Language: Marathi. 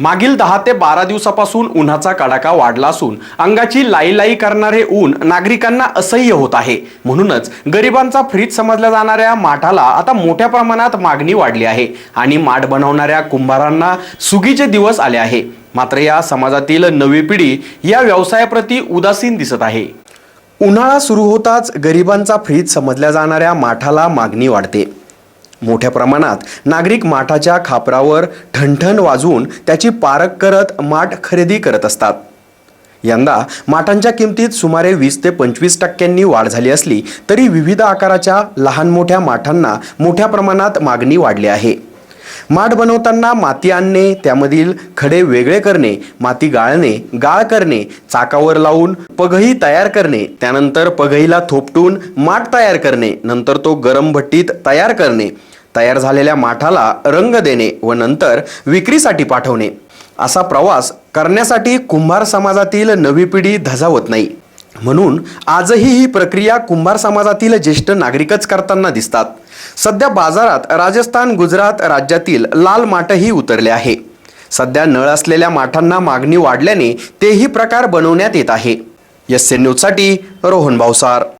मागील दहा ते बारा दिवसापासून उन्हाचा कडाका वाढला असून अंगाची लाई लाई करणारे ऊन नागरिकांना असह्य होत आहे. म्हणूनच गरिबांचा फ्रीज समजल्या जाणाऱ्या माठाला आता मोठ्या प्रमाणात मागणी वाढली आहे आणि माठ बनवणाऱ्या कुंभारांना सुगीचे दिवस आले आहे. मात्र या समाजातील नवी पिढी या व्यवसायाप्रती उदासीन दिसत आहे. उन्हाळा सुरू होताच गरिबांचा फ्रीज समजल्या जाणाऱ्या माठाला मागणी वाढते. मोठ्या प्रमाणात. नागरिक माठाच्या खापरावर ठणठण वाजवून त्याची पारख करत माठ खरेदी करत असतात. यंदा माठांच्या किमतीत सुमारे वीस ते पंचवीस टक्क्यांनी वाढ झाली असली तरी विविध आकाराच्या लहान मोठ्या माठांना मोठ्या प्रमाणात मागणी वाढली आहे. माठ बनवताना माती आणणे त्यामधील खडे वेगळे करणे माती गाळणे गाळ करणे चाकावर लावून पगही तयार करणे त्यानंतर पघईला थोपटून माठ तयार करणे नंतर तो गरम भट्टीत तयार करणे तयार झालेल्या माठाला रंग देणे व नंतर विक्रीसाठी पाठवणे. असा प्रवास करण्यासाठी कुंभार समाजातील नवी पिढी धजावत नाही. म्हणून आजही ही प्रक्रिया कुंभार समाजातील ज्येष्ठ नागरिकच करताना दिसतात. सध्या बाजारात राजस्थान गुजरात राज्यातील लाल माठही उतरले आहे. सध्या नळ असलेल्या माठांना मागणी वाढल्याने तेही प्रकार बनवण्यात येत आहे. एस एन न्यूजसाठी रोहन भावसार